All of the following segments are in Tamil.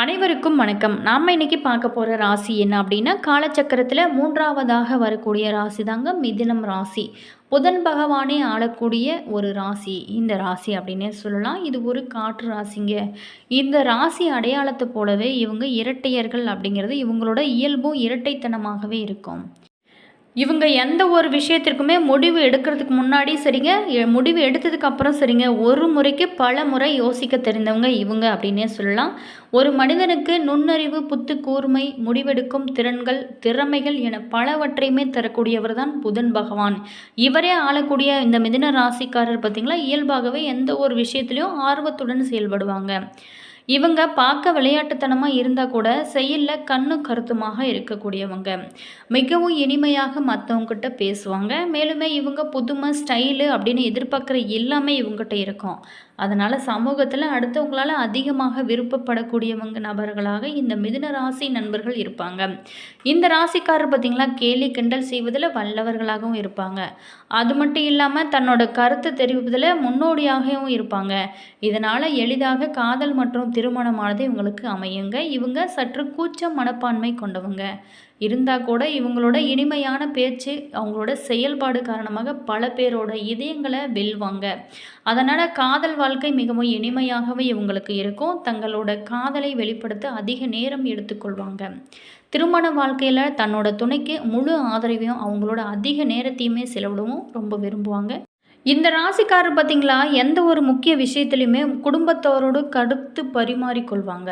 அனைவருக்கும் வணக்கம். நாம் இன்னைக்கு பார்க்க போகிற ராசி என்ன அப்படின்னா காலச்சக்கரத்தில் மூன்றாவதாக வரக்கூடிய ராசி தாங்க மிதினம் ராசி. புதன் பகவானே ஆளக்கூடிய ஒரு ராசி. இந்த ராசி அப்படின்னே சொல்லலாம். இது ஒரு காற்று ராசிங்க. இந்த ராசி அடையாளத்தை போலவே இவங்க இரட்டையர்கள் அப்படிங்கிறது இவங்களோட இயல்பும் இரட்டைத்தனமாகவே இருக்கும். இவங்க எந்த ஒரு விஷயத்திற்குமே முடிவு எடுக்கிறதுக்கு முன்னாடி சரிங்க முடிவு எடுத்ததுக்கு அப்புறம் சரிங்க ஒரு முறைக்கு பல முறை யோசிக்க தெரிந்தவங்க இவங்க அப்படின்னே சொல்லலாம். ஒரு மனிதனுக்கு நுண்ணறிவு புத்து கூர்மை முடிவெடுக்கும் திறன்கள் திறமைகள் என பலவற்றையுமே தரக்கூடியவர் தான் புதன் பகவான். இவரே ஆளக்கூடிய இந்த மிதின ராசிக்காரர் பார்த்தீங்களா? இயல்பாகவே எந்த ஒரு விஷயத்திலையும் ஆர்வத்துடன் செயல்படுவாங்க. இவங்க பார்க்க விளையாட்டுத்தனமாக இருந்தால் கூட செயலில் கண்ணு கருத்துமாக இருக்கக்கூடியவங்க. மிகவும் இனிமையாக மற்றவங்ககிட்ட பேசுவாங்க. மேலுமே இவங்க புதுமை ஸ்டைலு அப்படின்னு எதிர்பார்க்குற எல்லாமே இவங்ககிட்ட இருக்கும். அதனால் சமூகத்தில் அடுத்தவங்களால் அதிகமாக விருப்பப்படக்கூடியவங்க நபர்களாக இந்த மிதுன ராசி நண்பர்கள் இருப்பாங்க. இந்த ராசிக்காரர் பார்த்திங்களா கேலி கிண்டல் செய்வதில் வல்லவர்களாகவும் இருப்பாங்க. அது மட்டும் இல்லாமல் தன்னோட கருத்து தெரிவிப்பதில் முன்னோடியாகவும் இருப்பாங்க. இதனால் எளிதாக காதல் மற்றும் திருமணமானது இவங்களுக்கு அமையுங்க. இவங்க சற்று கூச்ச மனப்பான்மை கொண்டவங்க. இருந்தால் கூட இவங்களோட இனிமையான பேச்சு அவங்களோட செயல்பாடு காரணமாக பல பேரோட இதயங்களை வெல்வாங்க. அதனால் காதல் வாழ்க்கை மிகவும் இனிமையாகவே இவங்களுக்கு இருக்கும். தங்களோட காதலை வெளிப்படுத்த அதிக நேரம் எடுத்துக்கொள்வாங்க. திருமண வாழ்க்கையில் தன்னோட துணைக்கு முழு ஆதரவையும் அவங்களோட அதிக நேரத்தையுமே செலவிடவும் ரொம்ப விரும்புவாங்க. இந்த ராசிக்காரர் பார்த்தீங்களா எந்த ஒரு முக்கிய விஷயத்துலையுமே குடும்பத்தோரோடு கடுத்து பரிமாறிக்கொள்வாங்க.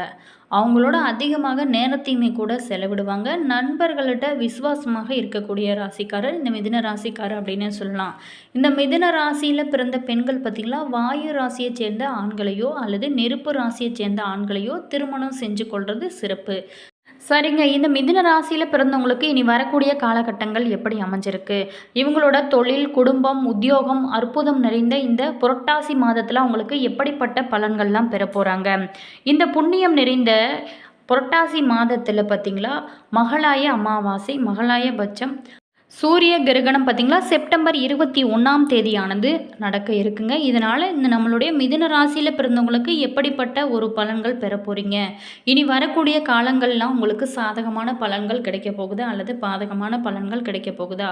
அவங்களோட அதிகமாக நேரத்தையுமே கூட செலவிடுவாங்க. நண்பர்கள்ட்ட விசுவாசமாக இருக்கக்கூடிய ராசிக்காரர் இந்த மிதின ராசிக்காரர் அப்படின்னு சொல்லலாம். இந்த மிதுன ராசியில் பிறந்த பெண்கள் பார்த்திங்களா வாயு ராசியை சேர்ந்த ஆண்களையோ அல்லது நெருப்பு ராசியை சேர்ந்த ஆண்களையோ திருமணம் செஞ்சு கொள்வது சிறப்பு. சரிங்க இந்த மிதுன ராசியில் பிறந்தவங்களுக்கு இனி வரக்கூடிய காலகட்டங்கள் எப்படி அமைஞ்சிருக்கு? இவங்களோட தொழில் குடும்பம் உத்தியோகம் அற்புதம் நிறைந்த இந்த புரட்டாசி மாதத்தில் அவங்களுக்கு எப்படிப்பட்ட பலன்கள்லாம் பெற போகிறாங்க இந்த புண்ணியம் நிறைந்த புரட்டாசி மாதத்தில் பார்த்தீங்களா மகளாய அமாவாசை மகளாய பட்சம் சூரிய கிரகணம் பார்த்தீங்களா? செப்டம்பர் இருபத்தி ஒன்றாம் தேதியானது நடக்க இருக்குங்க. இதனால் இந்த நம்மளுடைய மிதுன ராசியில் பிறந்தவங்களுக்கு எப்படிப்பட்ட ஒரு பலன்கள் பெற போகிறீங்க இனி வரக்கூடிய காலங்கள்லாம் உங்களுக்கு சாதகமான பலன்கள் கிடைக்க போகுதா? அல்லது பாதகமான பலன்கள் கிடைக்க போகுதா?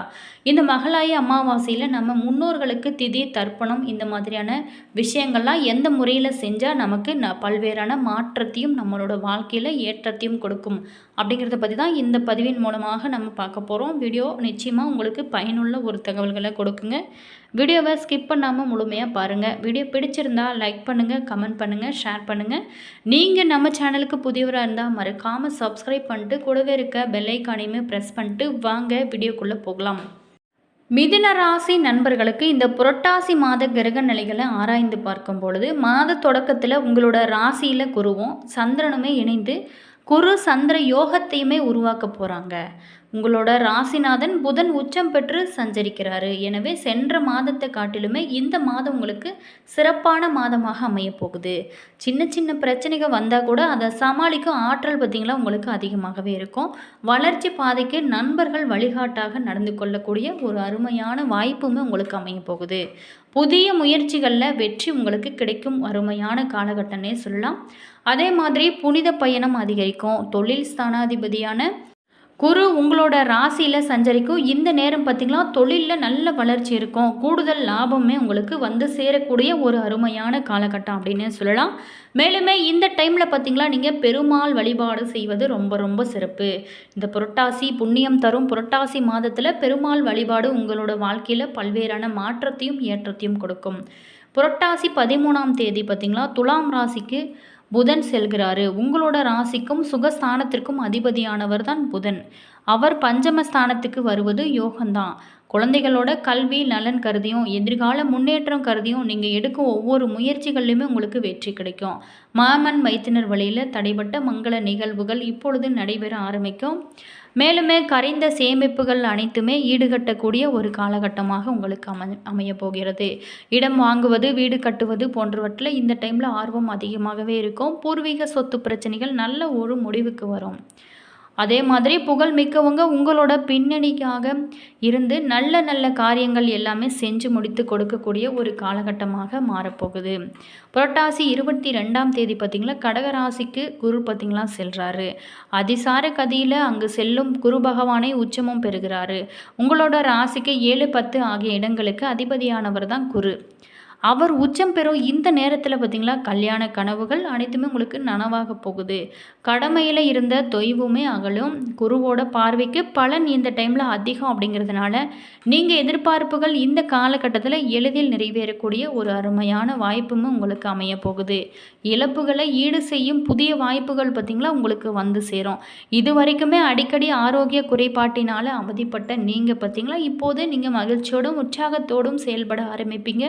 இந்த மகளாய அமாவாசையில் நம்ம முன்னோர்களுக்கு திதி தர்ப்பணம் இந்த மாதிரியான விஷயங்கள்லாம் எந்த முறையில் செஞ்சால் நமக்கு ந பல்வேறான மாற்றத்தையும் நம்மளோட வாழ்க்கையில் ஏற்றத்தையும் கொடுக்கும். அப்படிங்கிறத பற்றி தான் இந்த பதிவின் மூலமாக நம்ம பார்க்க போகிறோம் வீடியோ நிச்சயம் நிச்சயமாக உங்களுக்கு பயனுள்ள ஒரு தகவல்களை கொடுக்குங்க. வீடியோவை ஸ்கிப் பண்ணாமல் முழுமையாக பாருங்கள் வீடியோ பிடிச்சிருந்தால் லைக் பண்ணுங்கள் கமெண்ட் பண்ணுங்கள் ஷேர் பண்ணுங்கள் நீங்கள் நம்ம சேனலுக்கு புதியவராக இருந்தால் மறக்காமல் சப்ஸ்கிரைப் பண்ணிட்டு கூடவே இருக்க பெல்லைக்கானையுமே ப்ரெஸ் பண்ணிட்டு வாங்க வீடியோக்குள்ளே போகலாம். மிதுன ராசி நண்பர்களுக்கு இந்த புரட்டாசி மாத கிரக நிலைகளை ஆராய்ந்து பார்க்கும் பொழுது மாத தொடக்கத்தில் உங்களோட ராசியில் குருவும் சந்திரனுமே இணைந்து குரு சந்திர யோகத்தையுமே உருவாக்க போகிறாங்க உங்களோட ராசிநாதன் புதன் உச்சம் பெற்று சஞ்சரிக்கிறாரு. எனவே சென்ற மாதத்தை காட்டிலுமே இந்த மாதம் உங்களுக்கு சிறப்பான மாதமாக அமைய போகுது. சின்ன சின்ன பிரச்சனைகள் வந்தால் கூட அதை சமாளிக்கும் ஆற்றல் பார்த்திங்களா? உங்களுக்கு அதிகமாகவே இருக்கும். வளர்ச்சி பாதைக்கு நண்பர்கள் வழிகாட்டாக நடந்து கொள்ளக்கூடிய ஒரு அருமையான வாய்ப்புமே உங்களுக்கு அமைய போகுது. புதிய முயற்சிகளில் வெற்றி உங்களுக்கு கிடைக்கும் அருமையான காலகட்டம்னே சொல்லலாம். அதே மாதிரி புனித பயணம் அதிகரிக்கும். தொழில் ஸ்தானாதிபதியான குரு உங்களோட ராசியில் சஞ்சரிக்கும் இந்த நேரம் பார்த்திங்களா தொழிலில் நல்ல வளர்ச்சி இருக்கும். கூடுதல் லாபமே உங்களுக்கு வந்து சேரக்கூடிய ஒரு அருமையான காலகட்டம் அப்படின்னு சொல்லலாம். மேலுமே இந்த டைமில் பார்த்திங்களா நீங்கள் பெருமாள் வழிபாடு செய்வது ரொம்ப ரொம்ப சிறப்பு. இந்த புரட்டாசி புண்ணியம் தரும் புரட்டாசி மாதத்தில் பெருமாள் வழிபாடு உங்களோட வாழ்க்கையில் பல்வேறான மாற்றத்தையும் ஏற்றத்தையும் கொடுக்கும். புரட்டாசி பதிமூணாம் தேதி பார்த்தீங்களா துலாம் ராசிக்கு புதன் செல்கிறாரு. உங்களோட ராசிக்கும் சுகஸ்தானத்திற்கும் அதிபதியானவர் தான் புதன். அவர் பஞ்சமஸ்தானத்துக்கு வருவது யோகம்தான். குழந்தைகளோட கல்வி நலன் கருதியும் எதிர்கால முன்னேற்றம் கருதியும் நீங்கள் எடுக்கும் ஒவ்வொரு முயற்சிகள்லையுமே உங்களுக்கு வெற்றி கிடைக்கும். மாமன் மைத்தினர் வழியில் தடைப்பட்ட மங்கள நிகழ்வுகள் இப்பொழுது நடைபெற ஆரம்பிக்கும். மேலுமே கரைந்த சேமிப்புகள் அனைத்துமே ஈடுகட்டக்கூடிய ஒரு காலகட்டமாக உங்களுக்கு அமை அமைய போகிறது. இடம் வாங்குவது வீடு கட்டுவது போன்றவற்றில் இந்த டைமில் ஆர்வம் அதிகமாகவே இருக்கும். பூர்வீக சொத்து பிரச்சனைகள் நல்ல ஒரு முடிவுக்கு வரும். அதே மாதிரி புகழ் மிக்கவங்க உங்களோட பின்னணிக்காக இருந்து நல்ல நல்ல காரியங்கள் எல்லாமே செஞ்சு முடித்து கொடுக்கக்கூடிய ஒரு காலகட்டமாக மாறப்போகுது. புரட்டாசி இருபத்தி ரெண்டாம் தேதி பார்த்திங்களா? கடகராசிக்கு குரு பார்த்திங்களா? செல்கிறாரு அதிசார கதியில் அங்கு செல்லும் குரு பகவானை உச்சமும் பெறுகிறாரு. உங்களோட ராசிக்கு ஏழு பத்து ஆகிய இடங்களுக்கு அதிபதியானவர் தான் குரு. அவர் உச்சம் பெறும் இந்த நேரத்தில் பார்த்திங்களா கல்யாண கனவுகள் அனைத்துமே உங்களுக்கு நனவாக போகுது. கடமையில் இருந்த தொய்வுமே அகலும். குருவோட பார்வைக்கு பலன் இந்த டைமில் அதிகம் அப்படிங்கிறதுனால நீங்கள் எதிர்பார்ப்புகள் இந்த காலகட்டத்தில் எளிதில் நிறைவேறக்கூடிய ஒரு அருமையான வாய்ப்புமே உங்களுக்கு அமைய போகுது. இழப்புகளை ஈடு செய்யும் புதிய வாய்ப்புகள் பார்த்திங்களா உங்களுக்கு வந்து சேரும். இது வரைக்குமே அடிக்கடி ஆரோக்கிய குறைபாட்டினால் அவதிப்பட்ட நீங்கள் பார்த்திங்களா இப்போது நீங்கள் மகிழ்ச்சியோடும் உற்சாகத்தோடும் செயல்பட ஆரம்பிப்பீங்க.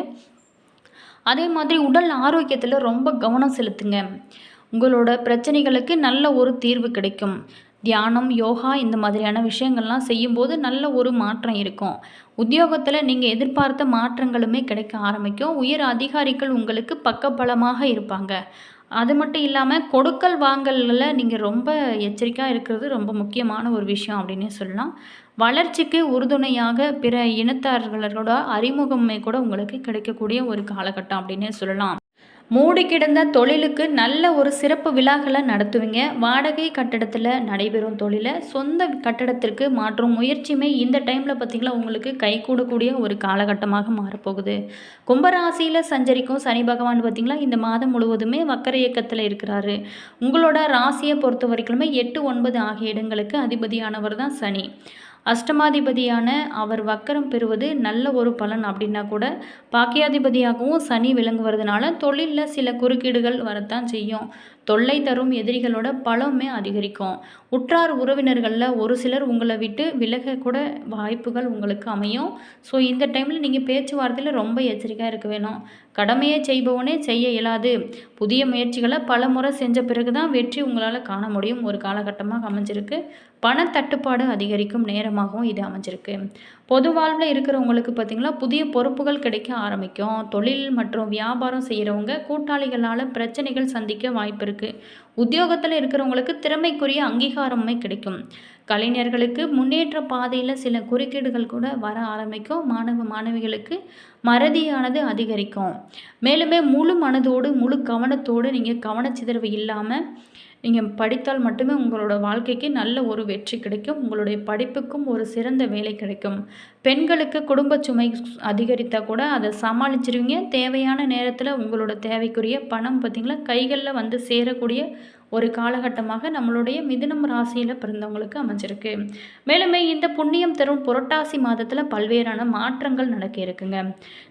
அதே மாதிரி உடல் ஆரோக்கியத்தில் ரொம்ப கவனம் செலுத்துங்க. உங்களோட பிரச்சனைகளுக்கு நல்ல ஒரு தீர்வு கிடைக்கும். தியானம் யோகா இந்த மாதிரியான விஷயங்கள்லாம் செய்யும்போது நல்ல ஒரு மாற்றம் இருக்கும். உத்தியோகத்தில் நீங்கள் எதிர்பார்த்த மாற்றங்களுமே கிடைக்க ஆரம்பிக்கும். உயர் அதிகாரிகள் உங்களுக்கு பக்கபலமாக இருப்பாங்க. அது மட்டும் இல்லாமல் கொடுக்கல் வாங்கலில் நீங்கள் ரொம்ப எச்சரிக்கையாக இருக்கிறது ரொம்ப முக்கியமான ஒரு விஷயம் அப்படின்னே சொல்லலாம். வளர்ச்சிக்கு உறுதுணையாக பிற இனத்தார்களோட அறிமுகமே கூட உங்களுக்கு கிடைக்கக்கூடிய ஒரு காலகட்டம் அப்படின்னே சொல்லலாம். மூடி கிடந்த தொழிலுக்கு நல்ல ஒரு சிறப்பு விழாக்களை நடத்துவீங்க. வாடகை கட்டடத்தில் நடைபெறும் தொழிலை சொந்த கட்டடத்திற்கு மாற்றும் முயற்சியுமே இந்த டைமில் பார்த்திங்களா உங்களுக்கு கை கூடக்கூடிய ஒரு காலகட்டமாக மாறப்போகுது. கும்பராசியில் சஞ்சரிக்கும் சனி பகவான் பார்த்திங்களா இந்த மாதம் முழுவதுமே வக்கர இயக்கத்தில் இருக்கிறாரு. உங்களோட ராசியை பொறுத்த வரைக்குமே எட்டு ஒன்பது ஆகிய இடங்களுக்கு அதிபதியானவர் தான் சனி. அஷ்டமாதிபதியான அவர் வக்கரம் பெறுவது நல்ல ஒரு பலன் அப்படின்னா கூட பாக்கியாதிபதியாகவும் சனி விளங்குவதுனால தொழிலில் சில குறுக்கீடுகள் வரத்தான் செய்யும். தொல்லை தரும் எதிரிகளோட பலமே அதிகரிக்கும். உற்றார் உறவினர்களில் ஒரு சிலர் உங்களை விட்டு விலக கூட வாய்ப்புகள் உங்களுக்கு அமையும். ஸோ இந்த டைமில் நீங்கள் பேச்சுவார்த்தையில் ரொம்ப எச்சரிக்கையாக இருக்க வேணும். கடமையை செய்பவனே செய்ய இயலாது. புதிய முயற்சிகளை பல முறை செஞ்ச பிறகு தான் வெற்றி உங்களால் காண முடியும். ஒரு காலகட்டமாக அமைஞ்சிருக்கு. பண தட்டுப்பாடு அதிகரிக்கும் நேரமாகவும் இது அமைஞ்சிருக்கு. பொது வாழ்வில் இருக்கிறவங்களுக்கு பார்த்திங்கன்னா புதிய பொறுப்புகள் கிடைக்க ஆரம்பிக்கும். தொழில் மற்றும் வியாபாரம் செய்கிறவங்க கூட்டாளிகளால் பிரச்சனைகள் சந்திக்க வாய்ப்பு இருக்குது உத்தியோகத்தில் இருக்கிறவங்களுக்கு திறமைக்குரிய அங்கீகாரமே கிடைக்கும். கலைஞர்களுக்கு முன்னேற்ற பாதையில் சில குறுக்கீடுகள் கூட வர ஆரம்பிக்கும். மாணவ மாணவிகளுக்கு மறதியானது அதிகரிக்கும். மேலுமே முழு மனதோடு முழு கவனத்தோடு நீங்கள் கவனச்சிதறவு இல்லாமல் நீங்கள் படித்தால் மட்டுமே உங்களோட வாழ்க்கைக்கு நல்ல ஒரு வெற்றி கிடைக்கும். உங்களுடைய படிப்புக்கும் ஒரு சிறந்த வேலை கிடைக்கும். பெண்களுக்கு குடும்ப சுமை அதிகரித்தால் கூட அதை சமாளிச்சிருவீங்க. தேவையான நேரத்தில் உங்களோட தேவைக்குரிய பணம் பார்த்திங்களா கைகளில் வந்து சேரக்கூடிய ஒரு காலகட்டமாக நம்மளுடைய மிதுனம் ராசியில் பிறந்தவங்களுக்கு அமைஞ்சிருக்கு. மேலுமே இந்த புண்ணியம் தரும் புரட்டாசி மாதத்தில் பல்வேறான மாற்றங்கள் நடக்க இருக்குங்க.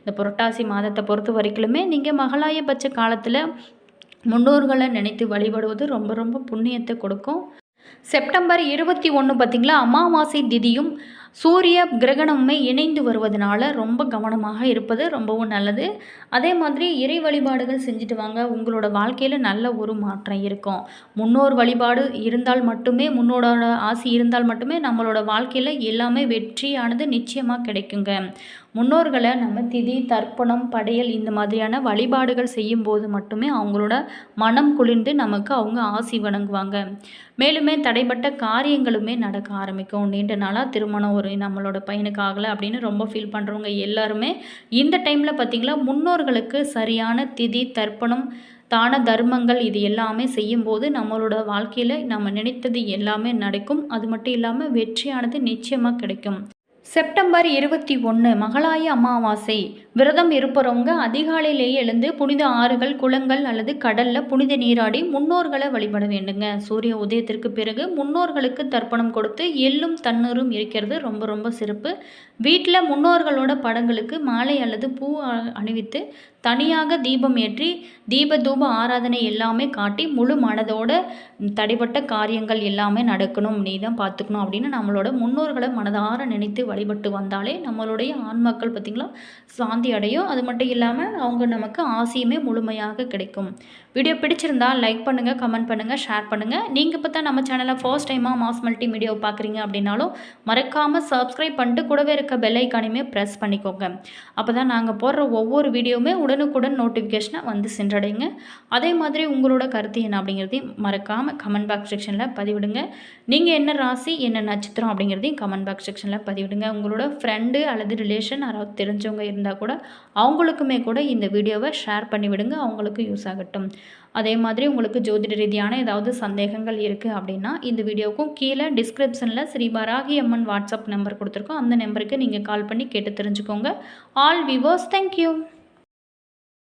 இந்த புரட்டாசி மாதத்தை பொறுத்த வரைக்குமே நீங்கள் மகளாயபட்ச காலத்தில் முன்னோர்களை நினைத்து வழிபடுவது ரொம்ப ரொம்ப புண்ணியத்தை கொடுக்கும். செப்டம்பர் இருபத்தி ஒன்று பார்த்திங்களா? அமாவாசை திதியும் சூரிய கிரகணமுமே இணைந்து வருவதனால ரொம்ப கவனமாக இருப்பது ரொம்பவும் நல்லது. அதே மாதிரி இறை வழிபாடுகள் செஞ்சுட்டு வாங்க. உங்களோட வாழ்க்கையில் நல்ல ஒரு மாற்றம் இருக்கும். முன்னோர் வழிபாடு இருந்தால் மட்டுமே முன்னோட ஆசி இருந்தால் மட்டுமே நம்மளோட வாழ்க்கையில் எல்லாமே வெற்றியானது நிச்சயமாக கிடைக்குங்க. முன்னோர்களை நம்ம திதி தர்ப்பணம் படையல் இந்த மாதிரியான வழிபாடுகள் செய்யும்போது மட்டுமே அவங்களோட மனம் குளிர்ந்து நமக்கு அவங்க ஆசி வணங்குவாங்க. மேலுமே தடைப்பட்ட காரியங்களுமே நடக்க ஆரம்பிக்கும். நீண்ட நாளாக திருமணம் ஒரு நம்மளோட பையனுக்கு ஆகலை அப்படின்னு ரொம்ப ஃபீல் பண்ணுறவங்க எல்லாருமே இந்த டைமில் பார்த்திங்களா முன்னோர்களுக்கு சரியான திதி தர்ப்பணம் தான தர்மங்கள் இது எல்லாமே செய்யும்போது நம்மளோட வாழ்க்கையில் நம்ம நினைத்தது எல்லாமே நடக்கும். அது மட்டும் இல்லாமல் வெற்றியானது நிச்சயமாக கிடைக்கும். செப்டம்பர் இருபத்தி ஒன்று மகளாய அமாவாசை. விரதம் இருப்பவங்க அதிகாலையிலேயே எழுந்து புனித ஆறுகள் குளங்கள் அல்லது கடலில் புனித நீராடி முன்னோர்களை வழிபட வேண்டுங்க. சூரிய உதயத்திற்கு பிறகு முன்னோர்களுக்கு தர்ப்பணம் கொடுத்து எள்ளும் தண்ணீரும் இருக்கிறது ரொம்ப ரொம்ப சிறப்பு. வீட்டில் முன்னோர்களோட படங்களுக்கு மாலை அல்லது பூ அணிவித்து தனியாக தீபம் ஏற்றி தீப தூப ஆராதனை எல்லாமே காட்டி முழு மனதோட தடைப்பட்ட காரியங்கள் எல்லாமே நடக்கணும் நீ தான் பார்த்துக்கணும் அப்படின்னு நம்மளோட முன்னோர்களை மனதார நினைத்து வழிபட்டு வந்தாலே நம்மளுடைய ஆண்மக்கள் பார்த்திங்களா சாந்தி அடையும் அது மட்டும் இல்லாமல் அவங்க நமக்கு ஆசையுமே முழுமையாக கிடைக்கும். வீடியோ பிடிச்சிருந்தா லைக் பண்ணுங்கள் கமெண்ட் பண்ணுங்கள் ஷேர் பண்ணுங்கள் நீங்கள் இப்போ தான் நம்ம சேனலை ஃபர்ஸ்ட் டைமாக மாஸ் மல்டி மீடியாவை பார்க்குறீங்க அப்படின்னாலும் மறக்காமல் சப்ஸ்கிரைப் பண்ணிட்டு கூடவே இருக்க பெல் ஐக்கானையுமே ப்ரெஸ் பண்ணிக்கோங்க. அப்போ தான் நாங்கள் போடுற ஒவ்வொரு வீடியோவுமே உடனுக்குடன் நோட்டிஃபிகேஷனை வந்து சென்றடைங்க. அதே மாதிரி உங்களோட கருத்து என்ன அப்படிங்கிறதையும் மறக்காமல் கமெண்ட் பாக்ஸ் செக்ஷனில் பதிவிடுங்க. நீங்கள் என்ன ராசி என்ன நட்சத்திரம் அப்படிங்கிறதையும் கமெண்ட் பாக்ஸ் செக்ஷனில் பதிவிடுங்க. உங்களோட ஃப்ரெண்டு அல்லது ரிலேஷன் யாராவது தெரிஞ்சவங்க இருந்தால் கூட அவங்களுக்குமே கூட இந்த வீடியோவை ஷேர் பண்ணிவிடுங்க. அவங்களுக்கு யூஸ் ஆகட்டும். அதே மாதிரி உங்களுக்கு ஜோதிட ரீதியான ஏதாவது சந்தேகங்கள் இருக்குது அப்படின்னா இந்த வீடியோவுக்கும் கீழே டிஸ்கிரிப்ஷனில் ஸ்ரீ வராகி அம்மன் வாட்ஸ்அப் நம்பர் கொடுத்துருக்கோம். அந்த நம்பருக்கு நீங்கள் கால் பண்ணி கேட்டு தெரிஞ்சுக்கோங்க. All viewers thank you